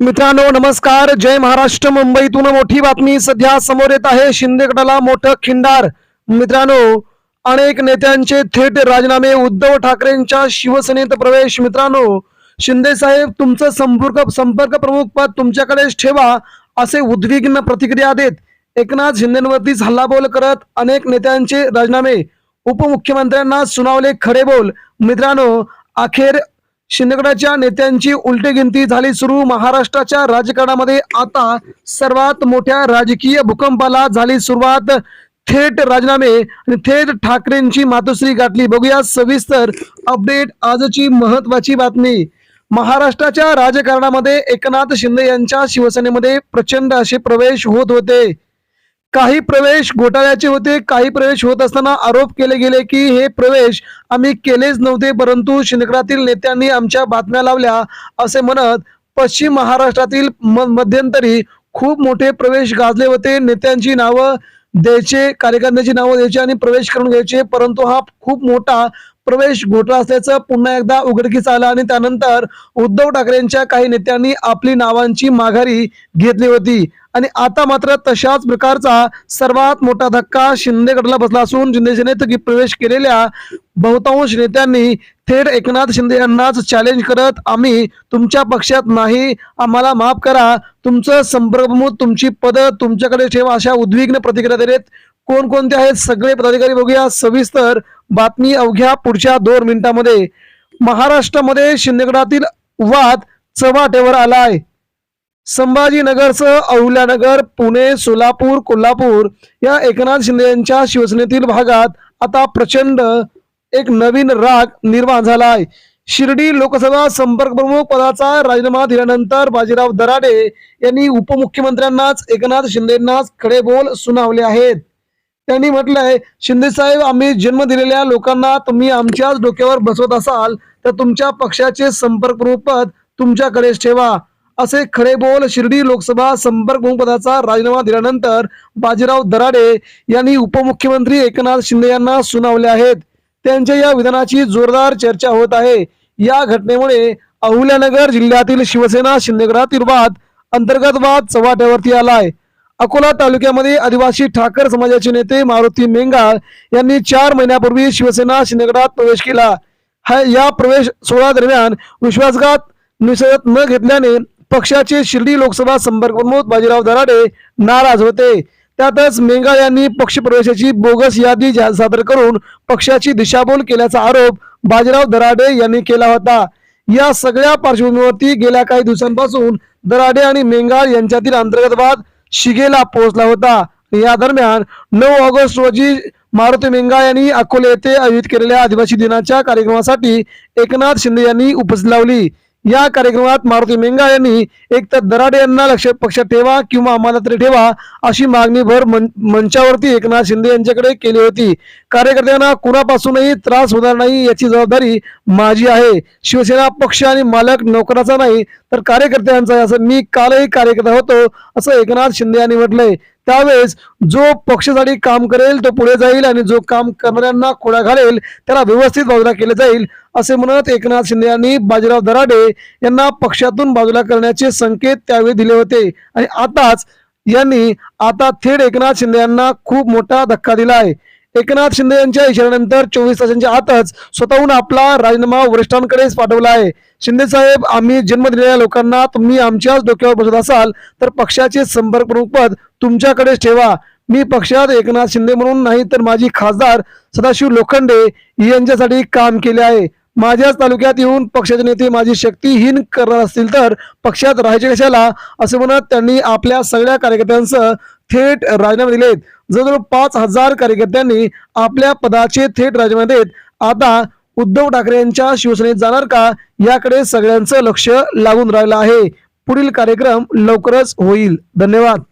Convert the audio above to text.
मित्रांनो नमस्कार. जय महाराष्ट्र मुंबईतून मोठी बातमी सध्या समोर येत आहे. शिंदे गटाला मोठं खिंडार. मित्रांनो अनेक नेत्यांचे थेट राजीनामे उद्धव ठाकरेंच्या शिवसेनेत प्रवेश. मित्रांनो शिंदे साहेब तुमचं संपर्क संपर्क प्रमुख पद तुमच्याकडेच ठेवा असे उद्विग्न प्रतिक्रिया देत एकनाथ शिंदेवरतीच हल्लाबोल करत अनेक नेत्यांचे राजीनामे. उपमुख्यमंत्र्यांना सुनावले खडे बोल मित्रांनो अखेर शिंदेगडाच्या नेत्यांची उलटीगिनती झाली सुरू. महाराष्ट्राच्या राजकारणामध्ये आता सर्वात मोठ्या राजकीय भूकंपाला झाली सुरुवात. थेट राजीनामे आणि थेट ठाकरेंची मातोश्री गाठली. बघूया सविस्तर अपडेट आजची महत्वाची बातमी. महाराष्ट्राच्या राजकारणामध्ये एकनाथ शिंदे यांच्या शिवसेनेमध्ये प्रचंड असे प्रवेश होत होते. काही प्रवेश घोटाळ्याचे होते काही प्रवेश होत असताना आरोप केले गेले की हे प्रवेश आम्ही केलेच नव्हते परंतु शिंदगडातील नेत्यांनी आमच्या बातम्या लावल्या असे म्हणत पश्चिम महाराष्ट्रातील मध्यंतरी खूप मोठे प्रवेश गाजले होते. नेत्यांची नावं द्यायचे कार्यकर्त्यांची नावं द्यायची आणि प्रवेश करून घ्यायचे परंतु हा खूप मोठा प्रवेश घोटाळा असल्याचं पुन्हा एकदा उघडकीस आलं आणि त्यानंतर उद्धव ठाकरेंच्या काही नेत्यांनी आपली नावांची माघारी घेतली होती. आणि आता मात्र तशाच प्रकारचा सर्वात मोठा धक्का शिंदे गटाला बसला असून शिंदे प्रवेश केलेल्या बहुतांश नेत्यांनी थेट एकनाथ शिंदे यांनाच चॅलेंज करत आम्ही तुमच्या पक्षात नाही आम्हाला माफ करा तुमचं संप्रभूत तुमची पद तुमच्याकडे ठेवा अशा उद्विग्न प्रतिक्रिया देत कोणकोणते आहेत? सगळे पदाधिकारी बघूया. सविस्तर बातमी अवघ्या पुढच्या दोन मिनिटांमध्ये. महाराष्ट्रामध्ये शिंदेगडातील वाद चव्हाट्यावर आलाय. संभाजीनगरसह अहल्यानगर पुणे सोलापूर कोल्हापूर या एकनाथ शिंदे यांच्या शिवसेनेतील भागात आता प्रचंड एक नवीन राग निर्माण झालाय. शिर्डी लोकसभा संपर्क प्रमुख पदाचा राजीनामा दिल्यानंतर बाजीराव दराडे यांनी उपमुख्यमंत्र्यांनाच एकनाथ शिंदेंनाच खडे बोल सुनावले आहेत. त्यांनी म्हटलंय शिंदे साहेब आम्ही जन्म दिलेल्या लोकांना तुम्ही आमच्याच डोक्यावर बसवत असाल तर तुमच्या पक्षाचे संपर्क पद तुमच्याकडेच ठेवा. असे खडे बोल शिर्डी लोकसभा संपर्क पदाचा राजीनामा दिल्यानंतर बाजीराव दराडे यांनी उपमुख्यमंत्री एकनाथ शिंदे यांना सुनावले आहेत. त्यांच्या या विधानाची जोरदार चर्चा होत आहे. या घटनेमुळे अहल्यानगर जिल्ह्यातील शिवसेना शिंदेगडातील वाद अंतर्गत वाद चव्हाट्यावरती आलाय. अकोला तालुक्यामध्ये आदिवासी ठाकर समाजाचे नेते मारुती मेंगाळ यांनी चार महिन्यापूर्वी शिवसेना शिंदेगडात प्रवेश केला. हा या प्रवेश सोहळा दरम्यान विश्वासघात निसरत न घेतल्याने पक्षाचे शिर्डी लोकसभा संपर्क प्रमुख बाजीराव दराडे नाराज होते. त्यातच मेंगाळ यांनी पक्ष प्रवेशाची बोगस यादी जा- सादर करून पक्षाची दिशाभूल केल्याचा आरोप बाजीराव दराडे यांनी केला होता. या सगळ्या पार्श्वभूमीवरती गेल्या काही दिवसांपासून दराडे आणि मेंगाळ यांच्यातील अंतर्गत वाद शिगेला पोहोचला होता. या दरम्यान नऊ ऑगस्ट रोजी मारुती मेंगा यांनी अकोले येथे आयोजित केलेल्या आदिवासी दिनाच्या कार्यक्रमासाठी एकनाथ शिंदे यांनी उपस्थित लावली. या कार्यक्रमात मारुती मेंगा यांनी एक तर दराडे यांना लक्ष पक्षात ठेवा किंवा आम्हाला तरी ठेवा अशी मागणी भर मंचावरती एकनाथ शिंदे यांच्याकडे केली होती. कार्यकर्त्यांना कुणापासूनही त्रास होणार नाही याची जबाबदारी माझी आहे. शिवसेना पक्ष आणि मालक नोकराचा नाही तर कार्यकर्त्यांचा असं मी कालही कार्यकर्ता होतो असं एकनाथ शिंदे यांनी म्हटलंय. त्यावेळेस जो पक्षासाठी काम करेल तो पुढे जाईल आणि जो काम करणाऱ्यांना खोडा घालेल त्याला व्यवस्थित बाजूला केले जाईल असे म्हणत एकनाथ शिंदे यांनी बाजीराव दराडे यांना पक्षातून बाजूला करण्याचे संकेत त्यावेळी दिले होते. आणि आताच यांनी आता थेट एकनाथ शिंदे यांना खूप मोठा धक्का दिला आहे. एकनाथ शिंदे यांच्या इशाऱ्यानंतर चोवीस तासांच्या आतच स्वतःहून आपला राजीनामा वरिष्ठांकडेच पाठवला आहे. शिंदे साहेब आम्ही जन्म दिलेल्या लोकांना तुम्ही आमच्याच डोक्यावर बसत असाल तर पक्षाचे संपर्क प्रमुख पद तुमच्याकडेच ठेवा. मी पक्षात एकनाथ शिंदे म्हणून नाही तर माझी खासदार सदाशिव लोखंडे यांच्यासाठी काम केले आहे. माझ्याच तालुक्यात येऊन पक्षाचे नेते माझी शक्तीहीन करणार असतील तर पक्षात राहायचे कशाला? असे म्हणत त्यांनी आपल्या सगळ्या कार्यकर्त्यांसह थेट राजीनामे दिलेत. जवळजवळ पाच हजार कार्यकर्त्यांनी आपल्या पदाचे थेट राजीनामे देत. आता उद्धव ठाकरे यांच्या शिवसेनेत जाणार का? याकडे सगळ्यांचं लक्ष लागून राहिलं आहे. पुढील कार्यक्रम लवकरच होईल. धन्यवाद.